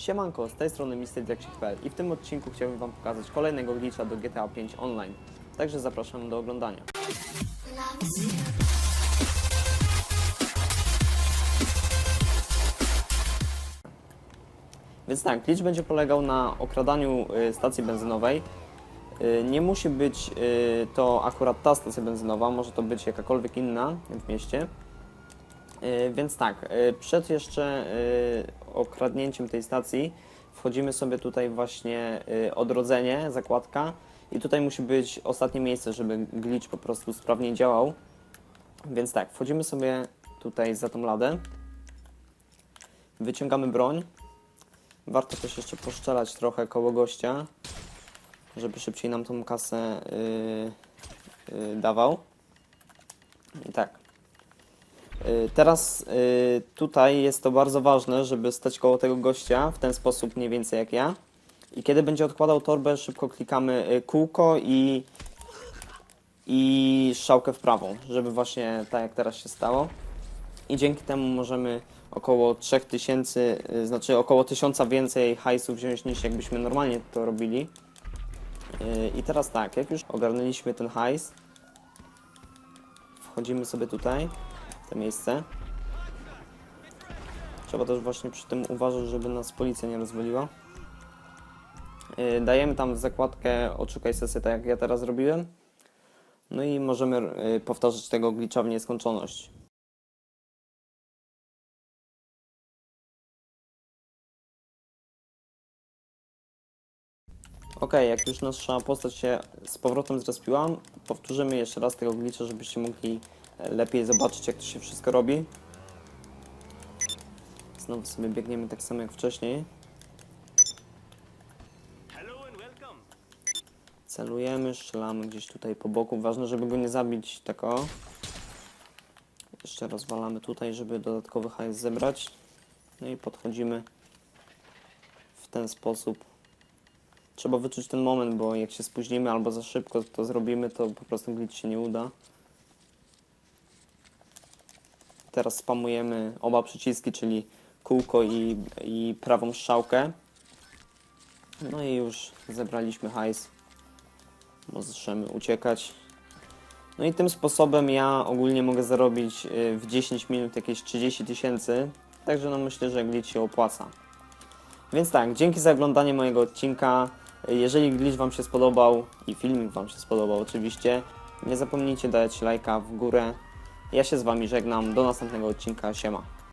Siemanko, z tej strony MrDiaksik.pl i w tym odcinku chciałbym Wam pokazać kolejnego glitcha do GTA 5 Online. Także zapraszam do oglądania. Więc tak, glitch będzie polegał na okradaniu y, stacji benzynowej. Y, Nie musi być y, to akurat ta stacja benzynowa, może to być jakakolwiek inna w mieście. Więc tak, przed jeszcze okradnięciem tej stacji wchodzimy sobie tutaj właśnie y, odrodzenie, zakładka i tutaj musi być ostatnie miejsce, żeby glitch po prostu sprawnie działał. Więc tak, wchodzimy sobie tutaj za tą ladę, wyciągamy broń. Warto też jeszcze poszczelać trochę koło gościa, żeby szybciej nam tą kasę y, y, dawał. I tak, Teraz y, tutaj jest to bardzo ważne, żeby stać koło tego gościa w ten sposób mniej więcej jak ja. I kiedy będzie odkładał torbę, szybko klikamy y, kółko i, i w prawą, żeby właśnie tak jak teraz się stało. I dzięki temu możemy około 3000, y, znaczy około 1000 więcej hajsu wziąć niż jakbyśmy normalnie to robili. Y, I teraz tak, jak już ogarnęliśmy ten hajs, wchodzimy sobie tutaj te miejsce. Trzeba też właśnie przy tym uważać, żeby nas policja nie rozwaliła. Yy, Dajemy tam zakładkę odszukaj sesję, tak jak ja teraz robiłem. No i możemy yy, powtarzać tego glitcha w nieskończoność. Ok, jak już nasza postać się z powrotem zrespiła, powtórzymy jeszcze raz tego glitcha, żebyście mogli lepiej zobaczyć jak to się wszystko robi. Znowu sobie biegniemy tak samo jak wcześniej. Celujemy, strzelamy gdzieś tutaj po boku. Ważne, żeby go nie zabić tak o. Jeszcze rozwalamy tutaj, żeby dodatkowy hajs zebrać. No i podchodzimy w ten sposób. Trzeba wyczuć ten moment, bo jak się spóźnimy albo za szybko to zrobimy, to po prostu glitch się nie uda. Teraz spamujemy oba przyciski, czyli kółko i, i prawą strzałkę. No i już zebraliśmy hajs. Możemy uciekać. No i tym sposobem ja ogólnie mogę zarobić y, w 10 minut jakieś 30 tysięcy. Także no myślę, że glitch się opłaca. Więc tak, dzięki za oglądanie mojego odcinka. Jeżeli glitch Wam się spodobał i filmik Wam się spodobał oczywiście, nie zapomnijcie dać lajka w górę. Ja się z Wami żegnam. Do następnego odcinka. Siema.